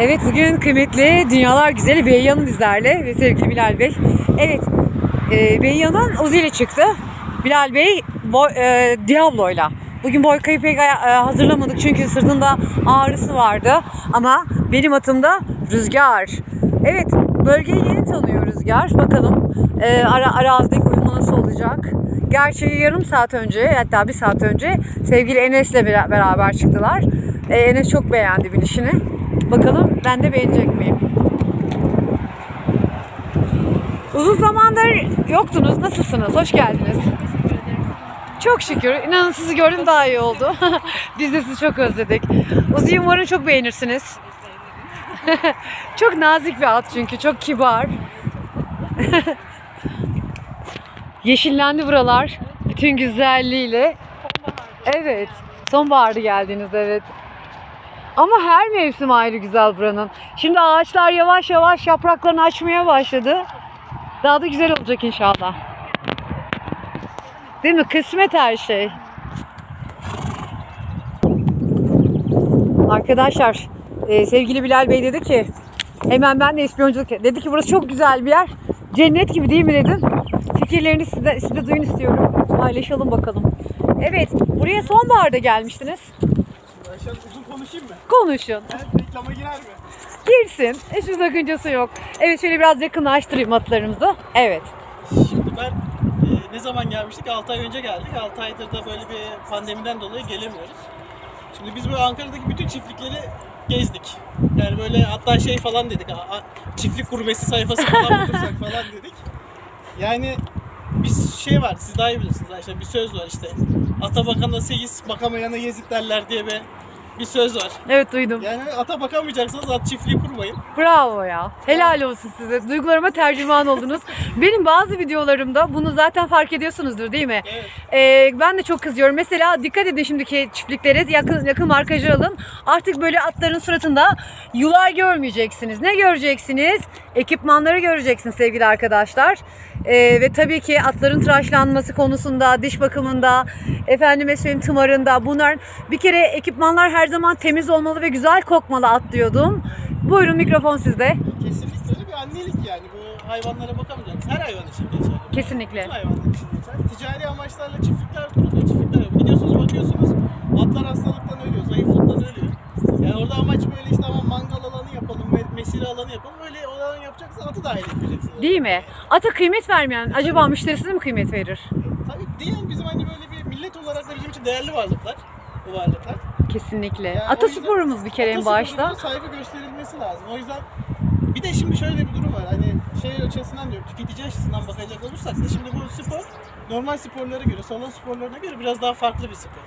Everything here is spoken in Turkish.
Evet bugün kıymetli Dünyalar Güzeli Beyyan'ın bizlerle ve sevgili Bilal Bey. Evet e, Beyyan'ın Uzi ile çıktı. Bilal Bey boy, e, Diablo'yla. Bugün boy kayıp pek e, hazırlamadık çünkü sırtında ağrısı vardı. Ama benim atımda Rüzgar. Evet bölgeyi yeni tanıyor Rüzgar. Bakalım e, ara, arazideki uyumu nasıl olacak. Gerçi yarım saat önce hatta bir saat önce sevgili Enes'le bera- beraber çıktılar. E, Enes çok beğendi binişini. Bakalım ben de beğenecek miyim? Uzun zamandır yoktunuz. Nasılsınız? Hoş geldiniz. Çok şükür. İnanın sizi gördüm daha iyi oldu. Biz de sizi çok özledik. Uzi'yi umarım çok beğenirsiniz. çok nazik bir at çünkü. Çok kibar. Yeşillendi buralar. Bütün güzelliğiyle. Evet. Sonbaharda geldiniz evet. Ama her mevsim ayrı güzel buranın. Şimdi ağaçlar yavaş yavaş yapraklarını açmaya başladı. Daha da güzel olacak inşallah. Değil mi? Kısmet her şey. Arkadaşlar e, sevgili Bilal Bey dedi ki hemen ben de ispiyonculuk dedi ki burası çok güzel bir yer. Cennet gibi değil mi dedim. Fikirlerini siz de, siz de duyun istiyorum. Paylaşalım bakalım. Evet buraya sonbaharda gelmiştiniz. Ayşen uzun konuşayım mı? Konuşun. Evet, reklama girer mi? Girsin. Hiçbir sakıncası yok. Evet şöyle biraz yakınlaştırayım atlarımızı. Evet. Şimdi ben e, ne zaman gelmiştik? 6 ay önce geldik. 6 aydır da böyle bir pandemiden dolayı gelemiyoruz. Şimdi biz böyle Ankara'daki bütün çiftlikleri gezdik. Yani böyle hatta şey falan dedik. a- a- Çiftlik gurmesi sayfası falan mı kursak falan dedik. Yani bir şey var, siz daha iyi bilirsiniz Ayşe. Bir söz var işte. Ata bakana seyis, bakamayana yezid derler diye bir, bir söz var. Evet duydum. Yani ata bakamayacaksanız at çiftliği kurmayın. Bravo ya. Helal olsun size. Duygularıma tercüman oldunuz. Benim bazı videolarımda bunu zaten fark ediyorsunuzdur değil mi? Evet. Ee, ben de çok kızıyorum. Mesela dikkat edin şimdiki çiftliklere yakın yakın markajı alın. Artık böyle atların suratında yular görmeyeceksiniz. Ne göreceksiniz? Ekipmanları göreceksiniz sevgili arkadaşlar. Ee, ve tabii ki atların tıraşlanması konusunda, diş bakımında, efendime söyleyeyim tımarında bunlar bir kere ekipmanlar her zaman temiz olmalı ve güzel kokmalı at diyordum. Buyurun mikrofon sizde. Kesinlikle öyle bir annelik yani. Bu hayvanlara bakamayacaksınız. Her hayvan için geçerli. Kesinlikle. Bütün hayvanlar için geçerli. Ticari amaçlarla çiftlikler kuruluyor. Çiftlikler gidiyorsunuz bakıyorsunuz. Alan yapacaksınız atı dahil etmeyeceksiniz. Değil mi? Ata kıymet vermeyen acaba müşterisine mi kıymet verir? Tabii değil bizim hani böyle bir millet olarak da bizim için değerli varlıklar. Bu varlıklar. Kesinlikle. Yani Ata o yüzden sporumuz bir kere en başta. saygı gösterilmesi lazım. O yüzden bir de şimdi şöyle bir durum var. Hani şey açısından diyorum, tüketici açısından bakacak olursak da şimdi bu spor normal sporlara göre, salon sporlarına göre biraz daha farklı bir spor.